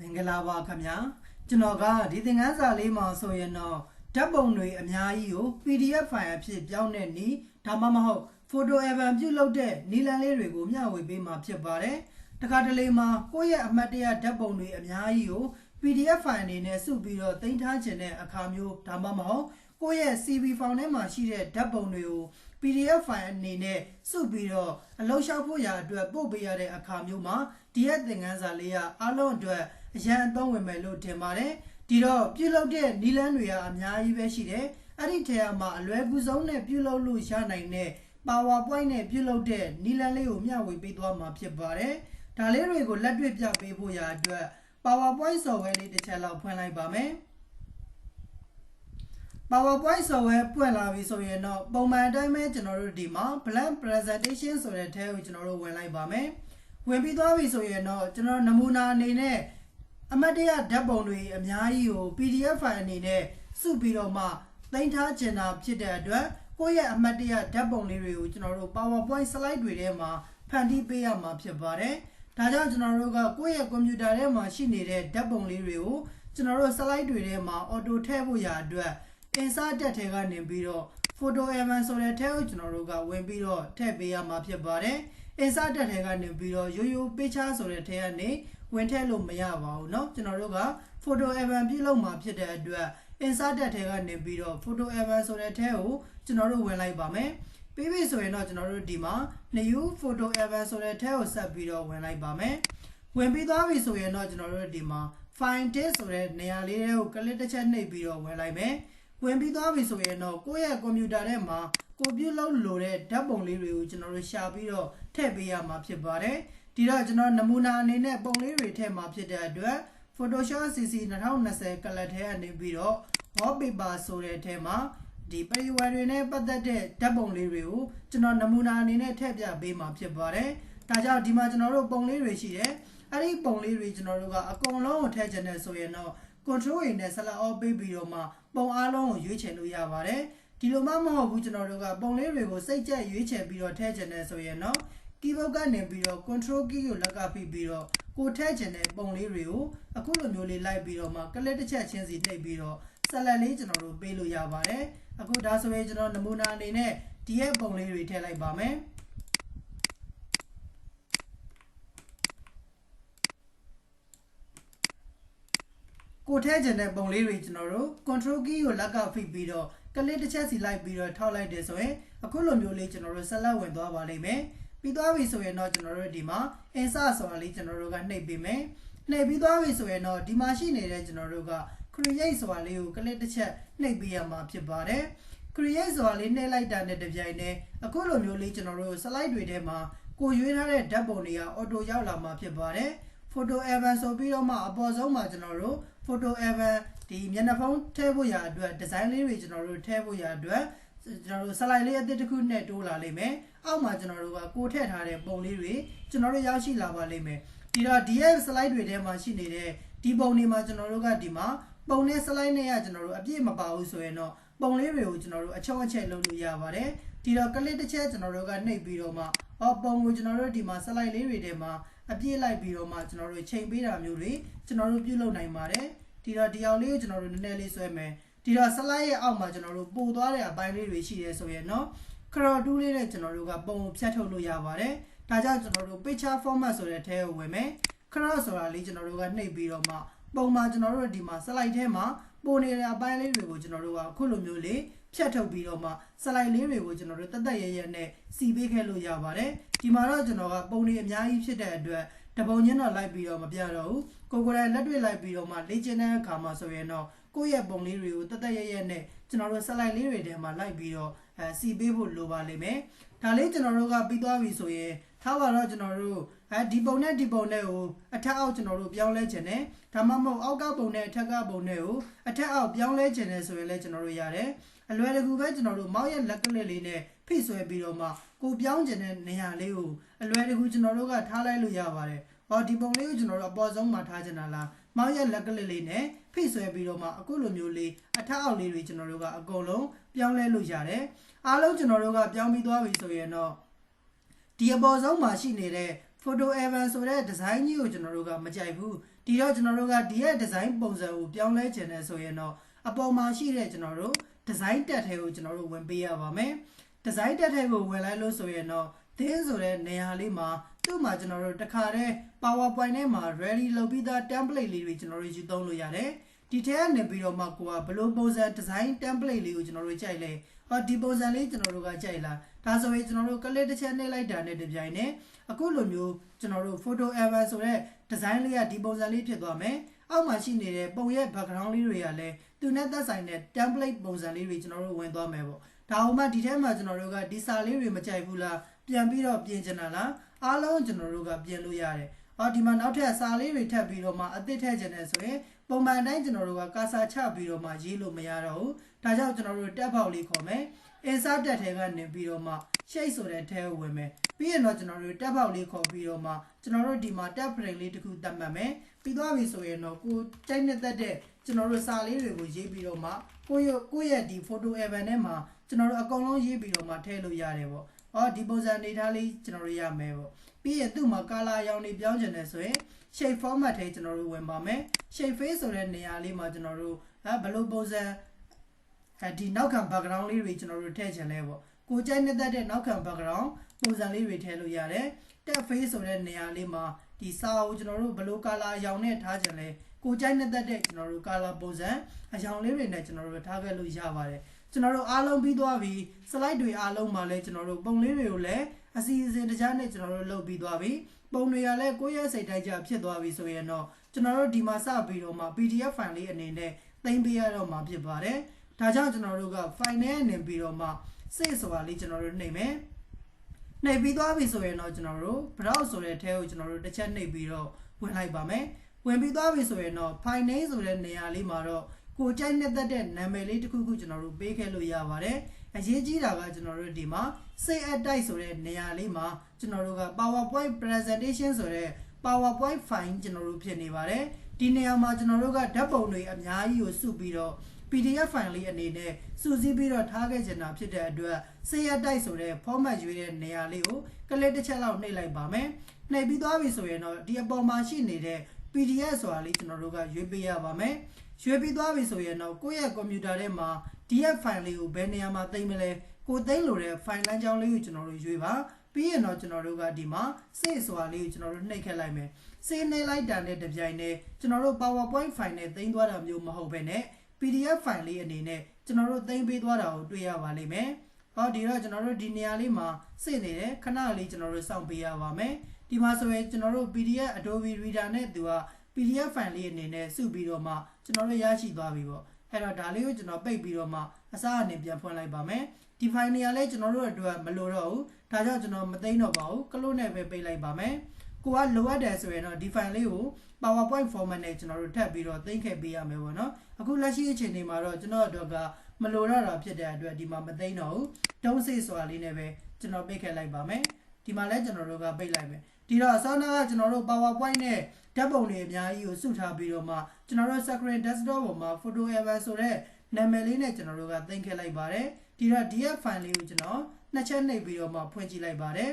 မင်္ဂလာပါခင်ဗျာကျွန်တော်ကဒီသင်ခန်းစာလေးမှာဆိုရင်တော့ဓာတ်ပုံတွေအများကြီးကို PDF ဖိုင်အဖြစ်ပြောင်းတဲ့နည်းဒါမှမဟုတ် photo album ပြုလုပ်တဲ့နည်းလမ်းလေးတွေကိုမျှဝေပေးမှာဖြစ်ပါတယ်တခါတလေမှာကိုယ့်ရဲ့အမှတ်တရဓာတ်ပုံတွေအများကြီးကို PDF ဖိုင်အနေနဲ့စုပြီးတော့တင်ထားခြင်းတဲ့အခါမျိုးဒါမှမဟုတ်ကိုယ့်ရဲ့ CV ဖောင်ထဲမှာရှိတဲ့ဓာတ်ပုံတွေကို PDF ဖိုင်အနေနဲ့စုပြီးတော့အလုပ်လျှောက်ဖို့ရာအတွက်ပို့ပေးရတဲ့အခါမျိုးမှာဒီရဲ့သင်ခန်းစာလေးကအားလုံးအတွက် အရန်အသုံးဝင်မယ်လို့ထင်ပါတယ်ဒီတော့ပြုလုပ်တဲ့နီလန်းတွေကအများကြီးပဲရှိတယ်အဲ့ဒီထဲမှာအလွယ်ကူဆုံးနဲ့ပြုလုပ်လို့ရနိုင်တဲ့ PowerPoint နဲ့ပြုလုပ်တဲ့နီလန်းလေးကိုမျှဝေပေးသွားမှာဖြစ်ပါတယ်ဒါလေးတွေကိုလက်တွေ့ပြပေးဖို့ရာအတွက် PowerPoint software လေးတစ်ချက်လောက်ဖွင့်လိုက်ပါမယ် PowerPoint software ပွင့်လာပြီဆိုရင်တော့ပုံမှန်အတိုင်းပဲကျွန်တော်တို့ဒီမှာ blank presentation ဆိုတဲ့ထဲကိုကျွန်တော်တို့ဝင်လိုက်ပါမယ်။ဝင်ပြီးသွားပြီဆိုရင်တော့ကျွန်တော်နမူနာအနေနဲ့ အမတ်တရဓာတ်ပုံတွေအများကြီးကို PDF file အနေနဲ့စုပြီးတော့မှတင်ထားချင်တာဖြစ်တဲ့အတွက်ကိုယ့်ရဲ့အမတ်တရဓာတ်ပုံလေးတွေကိုကျွန်တော်တို့ PowerPoint slide တွေထဲမှာဖန်တီးပေးရမှာဖြစ်ပါတယ်။ဒါကြောင့်ကျွန်တော်တို့ကကိုယ့်ရဲ့ကွန်ပျူတာထဲမှာရှိနေတဲ့ဓာတ်ပုံလေးတွေကိုကျွန်တော်တို့ slide တွေထဲမှာ auto ထည့်ဖို့ရာအတွက် insert တက်ထဲကနေပြီးတော့ photo album ဆိုတဲ့ထဲကိုကျွန်တော်တို့ကဝင်ပြီးတော့ထည့်ပေးရမှာဖြစ်ပါတယ် insert တက်ထဲကနေပြီးတော့ရိုးရိုး picture ဆိုတဲ့ထဲကနေ ဝင်ထည့်လို့မရပါဘူးเนาะကျွန်တော်တို့က photo album ပြုလုပ်မှာဖြစ်တဲ့အတွက် insert တက်ထဲကနေပြီးတော့ photo album ဆိုတဲ့ထဲကိုကျွန်တော်တို့ဝင်လိုက်ပါမယ်ပြီးပြီဆိုရင်တော့ကျွန်တော်တို့ဒီမှာ new photo album ဆိုတဲ့ထဲကိုဆက်ပြီးတော့ဝင်လိုက်ပါမယ်ဝင်ပြီးသွားပြီဆိုရင်တော့ကျွန်တော်တို့ဒီမှာ find date ဆိုတဲ့နေရာလေးတွေကို click တစ်ချက်နှိပ်ပြီးတော့ဝင်လိုက်မယ်ဝင်ပြီးသွားပြီဆိုရင်တော့ကိုယ့်ရဲ့ကွန်ပျူတာထဲမှာကိုပြုလုပ်လိုတဲ့ဓာတ်ပုံလေးတွေကိုကျွန်တော်တို့ရှာပြီးတော့ထည့်ပေးရမှာဖြစ်ပါတယ် ဒီတော့ကျွန်တော်နမူနာအနေနဲ့ပုံလေးတွေထည့်မှာဖြစ်တဲ့အတွက် Photoshop CC 2020 color ထဲကနေပြီးတော့ wallpaper ဆိုတဲ့ထဲမှာဒီပရိဝါတွေနဲ့ပတ်သက်တဲ့ဓာတ်ပုံလေးတွေကိုကျွန်တော်နမူနာအနေနဲ့ထည့်ပြပေးမှာဖြစ်ပါတယ်ဒါကြောင့်ဒီမှာကျွန်တော်တို့ပုံလေးတွေရှိတယ်အဲ့ဒီပုံလေးတွေကျွန်တော်တို့ကအကုန်လုံးကိုထည့်ချင်တယ်ဆိုရင်တော့ control ရင်းနဲ့ select all ပေးပြီးတော့မှပုံအားလုံးကိုရွေးချယ်လို့ရပါတယ်ဒီလိုမှမဟုတ်ဘူးကျွန်တော်တို့ကပုံလေးတွေကိုစိတ်ကြက်ရွေးချယ်ပြီးတော့ထည့်ချင်တယ်ဆိုရင်တော့ keyboard ကနေပြီးတော့ control key ကိုလက်ကဖိပြီးတော့ကိုထည့်ချင်တဲ့ပုံလေးတွေကိုအခုလိုမျိုးလေးလိုက်ပြီးတော့မှ click တစ်ချက်ချင်းစီနှိပ်ပြီးတော့ select လေးကျွန်တော်တို့ပေးလို့ရပါတယ်အခုဒါဆိုရင်ကျွန်တော်နမူနာအနေနဲ့ဒီရဲ့ပုံလေးတွေထည့်လိုက်ပါမယ်ကိုထဲကျင်တဲ့ပုံလေးတွေကျွန်တော်တို့ control key ကိုလက်ကဖိပြီးတော့ကလစ်တစ်ချက်စီလိုက်ပြီးတော့ထောက်လိုက်တယ်ဆိုရင်အခုလိုမျိုးလေးကျွန်တော်တို့ဆက်လက်ဝင်သွားပါလိမ့်မယ် ပြီးသွားပြီဆိုရင်တော့ကျွန်တော်တို့ဒီမှာ insert ဆိုတာလေးကျွန်တော်တို့ကနှိပ်ပေးမယ်နှိပ်ပြီးသွားပြီဆိုရင်တော့ဒီမှာရှိနေတဲ့ကျွန်တော်တို့က create ဆိုတာလေးကိုကလစ်တစ်ချက်နှိပ်ပေးရမှာဖြစ်ပါတယ် create ဆိုတာလေးနှိပ်လိုက်တာနဲ့တပြိုင်တည်းအခုလိုမျိုးလေးကျွန်တော်တို့ slide တွေထဲမှာကိုရွေးထားတဲ့ဓာတ်ပုံတွေက auto ရောက်လာမှာဖြစ်ပါတယ် photo album ဆိုပြီးတော့မှအပေါ်ဆုံးမှာကျွန်တော်တို့ photo album ဒီမျက်နှာဖုံးထည့်ဖို့ရာအတွက် design လေးတွေကျွန်တော်တို့ထည့်ဖို့ရာအတွက် ကျွန်တော်တို့ slide လေးအသစ်တစ်ခုနဲ့တိုးလာလိမ့်မယ်အောက်မှာကျွန်တော်တို့ကကိုထည့်ထားတဲ့ပုံလေးတွေကျွန်တော်တို့ရောက်ရှိလာပါလိမ့်မယ်ဒီတော့ဒီရဲ့ slide တွေထဲမှာရှိနေတဲ့ဒီပုံတွေမှာကျွန်တော်တို့ကဒီမှာပုံနဲ့ slide နဲ့ကကျွန်တော်တို့အပြည့်မပါဘူးဆိုရင်တော့ပုံလေးတွေကိုကျွန်တော်တို့အချုံအချက်လုပ်လို့ရပါတယ်ဒီတော့ click တစ်ချက်ကျွန်တော်တို့ကနှိပ်ပြီးတော့မှဟောပုံကိုကျွန်တော်တို့ဒီမှာ slide လေးတွေထဲမှာအပြည့်လိုက်ပြီးတော့မှကျွန်တော်တို့ချိန်ပေးတာမျိုးတွေကျွန်တော်တို့ပြုလုပ်နိုင်ပါတယ်ဒီတော့ဒီအောင်လေးကိုကျွန်တော်တို့နည်းနည်းလေးဆွဲမယ် ဒီတော့ slide ရဲ့အောက်မှာကျွန်တော်တို့ပို့သွားတဲ့အပိုင်းလေးတွေရှိရဲဆိုရင်เนาะ crop tool လေးနဲ့ကျွန်တော်တို့ကပုံကိုဖြတ်ထုတ်လို့ရပါတယ်ဒါကြောင့်ကျွန်တော်တို့ picture format ဆိုတဲ့ထဲကိုဝင်မယ် crop ဆိုတာလေးကျွန်တော်တို့ကနှိပ်ပြီးတော့မှပုံမှာကျွန်တော်တို့ဒီမှာ slide ထဲမှာပို့နေတဲ့အပိုင်းလေးတွေကိုကျွန်တော်တို့ကအခုလိုမျိုးလေးဖြတ်ထုတ်ပြီးတော့မှ slide လေးတွေကိုကျွန်တော်တို့တက်တက်ရရနဲ့စီပေးခဲ့လို့ရပါတယ်ဒီမှာတော့ကျွန်တော်ကပုံတွေအများကြီးဖြစ်တဲ့အတွက် တပုံချင်းတော့လိုက်ပြီးတော့မပြတော့ဘူးကိုကိုယ်တိုင်လက်တွေ့လိုက်ပြီးတော့မှလေ့ကျင့်တဲ့အခါမှာဆိုရင်တော့ကိုယ့်ရဲ့ပုံလေးတွေကိုတက်တက်ရရနဲ့ကျွန်တော်တို့ slide လေးတွေထဲမှာလိုက်ပြီးတော့အဲစီပေးဖို့လိုပါလိမ့်မယ်ဒါလေးကျွန်တော်တို့ကပြီးသွားပြီဆိုရင်ထားပါတော့ကျွန်တော်တို့အဲဒီပုံနဲ့ဒီပုံနဲ့ကိုအထက်အောက်ကျွန်တော်တို့ပြောင်းလဲခြင်းနဲ့ဒါမှမဟုတ်အောက်ကပုံနဲ့အထက်ကပုံနဲ့ကိုအထက်အောက်ပြောင်းလဲခြင်းနဲ့ဆိုရင်လည်းကျွန်တော်တို့ရတယ် အလွယ်တကူပဲကျွန်တော်တို့မောက်ရဲ့လက်ကလေးလေးနဲ့ဖိဆွဲပြီးတော့မှကိုပြောင်းခြင်းတဲ့နေရာလေးကိုအလွယ်တကူကျွန်တော်တို့ကထားလိုက်လို့ရပါတယ်။ဟောဒီပုံလေးကိုကျွန်တော်တို့အပေါ်ဆုံးမှာထားချင်တာလား။မောက်ရဲ့လက်ကလေးလေးနဲ့ဖိဆွဲပြီးတော့မှအခုလိုမျိုးလေးအထက်အောက်လေးတွေကျွန်တော်တို့ကအကုန်လုံးပြောင်းလဲလို့ရတယ်။အားလုံးကျွန်တော်တို့ကပြောင်းပြီးသွားပြီဆိုရင်တော့ဒီအပေါ်ဆုံးမှာရှိနေတဲ့ photo evan ဆိုတဲ့ design ကြီးကိုကျွန်တော်တို့ကမကြိုက်ဘူးဒီတော့ကျွန်တော်တို့ကဒီရဲ့ design ပုံစံကိုပြောင်းလဲခြင်းနဲ့ဆိုရင်တော့အပေါ်မှာရှိတဲ့ကျွန်တော်တို့ design တက်ထဲကိုကျွန်တော်တို့ဝင်ပေးရပါမယ် design တက်ထဲကိုဝင်လိုက်လို့ဆိုရင်တော့ this ဆိုတဲ့နေရာလေးမှာသူ့မှာကျွန်တော်တို့တခါတည်း PowerPoint ထဲမှာ ready လုပ်ပြီးသား template လေးတွေကျွန်တော်တို့ယူသုံးလို့ရတယ်ဒီထဲကနေပြီးတော့မှကိုကဘယ်လိုပုံစံ design template လေးကိုကျွန်တော်တို့ကြိုက်လဲဟောဒီပုံစံလေးကျွန်တော်တို့ကကြိုက်လားဒါဆိုရင်ကျွန်တော်တို့ကလစ်တစ်ချက်နှိပ်လိုက်တာနဲ့တပြိုင်နက်အခုလိုမျိုးကျွန်တော်တို့ photo album ဆိုတဲ့ design လေးကဒီပုံစံလေးဖြစ်သွားမယ် အောက်မှာရှိနေတဲ့ပုံရဲ့ background လေးတွေကလည်းသူနဲ့သက်ဆိုင်တဲ့ template ပုံစံလေးတွေကျွန်တော်တို့ဝင်သွားမယ်ပေါ့ဒါအောင်မှဒီထဲမှာကျွန်တော်တို့ကဒီစာလေးတွေမကြိုက်ဘူးလားပြန်ပြီးတော့ပြင်ချင်တာလားအားလုံးကျွန်တော်တို့ကပြင်လို့ရတယ်။အော်ဒီမှာနောက်ထပ်စာလေးတွေထပ်ပြီးတော့မှအသစ်ထည့်ချင်တယ်ဆိုရင်ပုံမှန်တိုင်းကျွန်တော်တို့ကကာစာချပြီးတော့မှရေးလို့မရတော့ဘူး။ဒါကြောင့်ကျွန်တော်တို့တက်ပေါက်လေးခေါ်မယ်။ insert တက်ထဲကနေပြီးတော့မှ shape ဆိုတဲ့ထဲကိုဝင်မယ်။ပြီးရင်တော့ကျွန်တော်တို့တက်ပေါက်လေးခေါ်ပြီးတော့မှကျွန်တော်တို့ဒီမှာ tab frame လေးတစ်ခုသတ်မှတ်မယ်။ပြီးသွားပြီဆိုရင်တော့ကိုတိုက်နဲ့တက်တဲ့ကျွန်တော်တို့စာလေးတွေကိုရေးပြီးတော့မှကိုယ့်ရဲ့ကိုယ့်ရဲ့ဒီ photo album ထဲမှာကျွန်တော်တို့အကုန်လုံးရေးပြီးတော့မှထည့်လို့ရတယ်ပေါ့။အော်ဒီပုံစံနေထားလေးကျွန်တော်တို့ရမယ်ပေါ့။ပြီးရင်သူ့မှာ color အရောင်တွေပြောင်းချင်တယ်ဆိုရင် shape format ထဲကျွန်တော်တို့ဝင်ပါမယ်။ shape face ဆိုတဲ့နေရာလေးမှာကျွန်တော်တို့အဲဘယ်လိုပုံစံအဲဒီနောက်ခံ background လေးတွေကျွန်တော်တို့ထည့်ချင်လဲပေါ့။ ကိုကြိုက်နေတဲ့တဲ့နောက်ခံ background ပုံစံလေးတွေထည့်လို့ရတယ်။ tab face ဆိုတဲ့နေရာလေးမှာဒီစာအုပ်ကျွန်တော်တို့ဘယ်လို color အရောင်နဲ့ထားချင်လဲ။ကိုကြိုက်နေတဲ့တဲ့ကျွန်တော်တို့ color ပုံစံအရောင်လေးတွေနဲ့ကျွန်တော်တို့ထားခဲ့လို့ရပါတယ်။ကျွန်တော်တို့အားလုံးပြီးသွားပြီ slide တွေအားလုံးမှာလည်းကျွန်တော်တို့ပုံလေးတွေကိုလည်းအစီအစဉ်တခြားနဲ့ကျွန်တော်တို့လုပ်ပြီးသွားပြီပုံတွေကလည်းကိုယ့်ရဲ့စိတ်တိုင်းကြဖြစ်သွားပြီဆိုရင်တော့ကျွန်တော်တို့ဒီမှာစပြီးတော့မှ PDF file လေးအနေနဲ့သိမ်းပေးရတော့မှာဖြစ်ပါတယ်ဒါကြောင့်ကျွန်တော်တို့က file နဲ့နေပြီးတော့မှ save ဆိုတာလေးကျွန်တော်တို့နှိပ်မယ်နှိပ်ပြီးသွားပြီဆိုရင်တော့ကျွန်တော်တို့ browse ဆိုတဲ့ထဲကိုကျွန်တော်တို့တစ်ချက်နှိပ်ပြီးတော့ဝင်လိုက်ပါမယ်ဝင်ပြီးသွားပြီဆိုရင်တော့ file name ဆိုတဲ့နေရာလေးမှာတော့ကိုကြိုက်နေတဲ့တဲ့နာမည်လေးတစ်ခုခုကျွန်တော်တို့ပေးခဲ့လို့ရပါတယ်အရေးကြီးတာကကျွန်တော်တို့ဒီမှာ save as type ဆိုတဲ့နေရာလေးမှာကျွန်တော်တို့က PowerPoint presentation ဆိုတဲ့ PowerPoint file ကျွန်တော်တို့ဖြစ်နေပါတယ်ဒီနေရာမှာကျွန်တော်တို့ကဓာတ်ပုံတွေအများကြီးကိုစုပြီးတော့ PDF file လေးအနေနဲ့စုစည်းပြီးတော့ထားခဲ့ချင်တာဖြစ်တဲ့အတွက် save as type ဆိုတဲ့ format ရွေးတဲ့နေရာလေးကိုကလစ်တစ်ချက်လောက်နှိပ်လိုက်ပါမယ်နှိပ်ပြီးသွားပြီဆိုရင်တော့ဒီအပေါ်မှာရှိနေတဲ့ PDF ဆိုတာလေးကျွန်တော်တို့ကရွေးပေးရပါမယ်ရွေးပြီးသွားပြီဆိုရင်တော့ကိုယ့်ရဲ့ကွန်ပျူတာထဲမှာ DF file လေးကိုဘယ်နေရာမှာသိမ်းမလဲကိုသိမ်းလို့တဲ့ file လမ်းကြောင်းလေးကိုကျွန်တော်တို့ရွေးပါပြီးရင်တော့ကျွန်တော်တို့ကဒီမှာ save ဆိုတာလေးကိုကျွန်တော်တို့နှိပ်ခက်လိုက်မယ် save နှိပ်လိုက်တာနဲ့တပြိုင်နက်ကျွန်တော်တို့ PowerPoint file နဲ့သိမ်းသွားတာမျိုးမဟုတ်ဘဲနဲ့ PDF file လေးအနေနဲ့ကျွန်တော်တို့သိမ်းပေးသွားတာကိုတွေ့ရပါလိမ့်မယ်ဟောဒီတော့ကျွန်တော်တို့ဒီနေရာလေးမှာစိတ်နေတယ်ခဏလေးကျွန်တော်တို့စောင့်ပေးရပါမယ်ဒီမှာဆိုရင်ကျွန်တော်တို့ PDF Adobe Reader နဲ့သူက PDF file လေးအနေနဲ့စုပြီးတော့မှကျွန်တော်တို့ရရှိသွားပြီပေါ့အဲ့တော့ဒါလေးကိုကျွန်တော်ပိတ်ပြီးတော့မှအစားအနေပြန်ဖွင့်လိုက်ပါမယ်ဒီ file နေရာလဲကျွန်တော်တို့အတွက်မလိုတော့ဘူးဒါကြောင့်ကျွန်တော်မသိမ်းတော့ပါဘူးကလို့နဲ့ပဲပိတ်လိုက်ပါမယ် ကိုကလိုအပ်တယ်ဆိုရင်တော့ဒီ file လေးကို PowerPoint format နဲ့ကျွန်တော်တို့ထပ်ပြီးတော့သိမ်းခဲ့ပေးရမယ်ပေါ့နော်အခုလက်ရှိအချိန်ဒီမှာတော့ကျွန်တော်အတွက်ကမလိုတော့တာဖြစ်တဲ့အတွက်ဒီမှာမသိမ်းတော့ဘူးတုံးစိတ်ဆိုတာလေးနဲ့ပဲကျွန်တော်ပိတ်ခဲ့လိုက်ပါမယ်ဒီမှာလဲကျွန်တော်တို့ကပိတ်လိုက်မယ်ဒီတော့အစောနာကကျွန်တော်တို့ PowerPoint နဲ့ဓာတ်ပုံတွေအများကြီးကိုစုထားပြီးတော့မှကျွန်တော်တို့ screen desktop ပေါ်မှာ photo album ဆိုတဲ့နာမည်လေးနဲ့ကျွန်တော်တို့ကသိမ်းခဲ့လိုက်ပါတယ်ဒီတော့ DF file လေးကိုကျွန်တော်နှစ်ချက်နှိပ်ပြီးတော့မှဖွင့်ကြည့်လိုက်ပါတယ်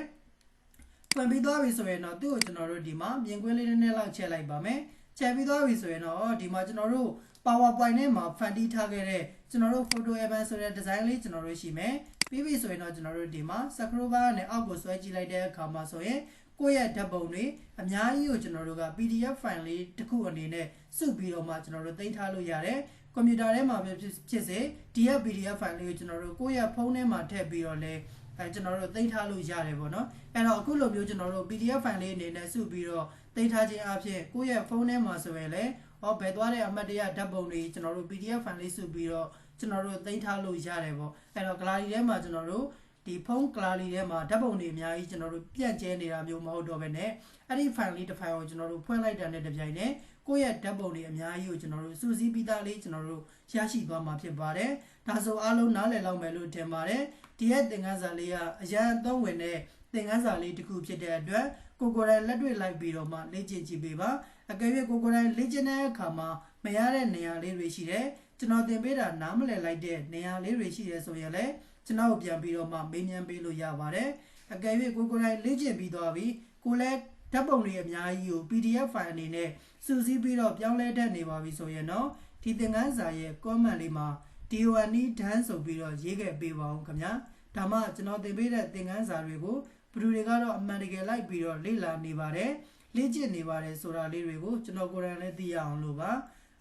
ဖွင့်ပြီးသွားပြီဆိုရင်တော့သူ့ကိုကျွန်တော်တို့ဒီမှာမြင်ကွင်းလေးနည်းနည်းလောက်ချက်လိုက်ပါမယ်ချက်ပြီးသွားပြီဆိုရင်တော့ဒီမှာကျွန်တော်တို့ PowerPoint နဲ့မှာဖန်တီးထားခဲ့တဲ့ကျွန်တော်တို့ photo album ဆိုတဲ့ design လေးကျွန်တော်တို့ရှိမယ်ပြီးပြီဆိုရင်တော့ကျွန်တော်တို့ဒီမှာ scroll bar နဲ့အောက်ကိုဆွဲကြည့်လိုက်တဲ့အခါမှာဆိုရင်ကိုယ့်ရဲ့ဓာတ်ပုံတွေအများကြီးကိုကျွန်တော်တို့က PDF file လေးတစ်ခုအနေနဲ့စုပြီးတော့မှကျွန်တော်တို့သိမ်းထားလို့ရတယ်ကွန်ပျူတာထဲမှာပဲဖြစ်စေဒီရဲ့ PDF file လေးကိုကျွန်တော်တို့ကိုယ့်ရဲ့ဖုန်းထဲမှာထည့်ပြီးတော့လဲ အဲကျွန်တော်တို့သိမ်းထားလို့ရတယ်ပေါ့နော်အဲ့တော့အခုလိုမျိုးကျွန်တော်တို့ PDF file လေးအနေနဲ့စုပြီးတော့သိမ်းထားခြင်းအပြင်ကိုယ့်ရဲ့ဖုန်းထဲမှာဆိုရင်လည်းဟောဘယ်သွားတဲ့အမှတ်တရဓာတ်ပုံတွေကျွန်တော်တို့ PDF file လေးစုပြီးတော့ကျွန်တော်တို့သိမ်းထားလို့ရတယ်ပေါ့အဲ့တော့ gallery ထဲမှာကျွန်တော်တို့ ဒီဖုန်းကလာလီထဲမှာဓာတ်ပုံတွေအများကြီးကျွန်တော်တို့ပြန့်ကျဲနေတာမျိုးမဟုတ်တော့ဘဲနဲ့အဲ့ဒီ file လေးတစ် file ကိုကျွန်တော်တို့ဖွင့်လိုက်တာနဲ့တပြိုင်နက်ကိုယ့်ရဲ့ဓာတ်ပုံတွေအများကြီးကိုကျွန်တော်တို့စူးစီးပြီးသားလေးကျွန်တော်တို့ရရှိသွားမှာဖြစ်ပါတယ်။ဒါဆိုအားလုံးနားလည်လောက်မယ်လို့ထင်ပါတယ်။ဒီရဲ့သင်ခန်းစာလေးကအရန်အသုံးဝင်တဲ့သင်ခန်းစာလေးတစ်ခုဖြစ်တဲ့အတွက်ကိုကိုယ်တိုင်လက်တွေ့လိုက်ပြီးတော့မှလေ့ကျင့်ကြည့်ပေးပါ။အကယ်၍ကိုကိုယ်တိုင်လေ့ကျင့်တဲ့အခါမှာမရတဲ့နေရာလေးတွေရှိတယ်။ကျွန်တော်သင်ပေးတာနားမလည်လိုက်တဲ့နေရာလေးတွေရှိတယ်ဆိုရင်လည်း ကျွန်တော်ပြန်ပြီးတော့မှမေးမြန်းပေးလို့ရပါတယ်အကယ်၍ကိုကိုယ်တိုင်လေ့ကျင့်ပြီးသွားပြီကိုလည်းဓာတ်ပုံတွေအများကြီးကို PDF file အနေနဲ့စုစည်းပြီးတော့ပြောင်းလဲတတ်နေပါပြီဆိုရင်တော့ဒီသင်ခန်းစာရဲ့ comment လေးမှာ DONE done ဆိုပြီးတော့ရေးခဲ့ပေးပါဦးခင်ဗျာဒါမှကျွန်တော်သင်ပေးတဲ့သင်ခန်းစာတွေကိုဘယ်သူတွေကတော့အမှန်တကယ်လိုက်ပြီးတော့လေ့လာနေပါတယ်လေ့ကျင့်နေပါတယ်ဆိုတာလေးတွေကိုကျွန်တော်ကိုယ်တိုင်လည်းသိရအောင်လို့ပါ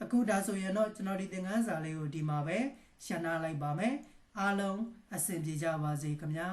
အခုဒါဆိုရင်တော့ကျွန်တော်ဒီသင်ခန်းစာလေးကိုဒီမှာပဲရှင်းနာလိုက်ပါမယ် အားလုံးအဆင်ပြေကြပါစေခင်ဗျာ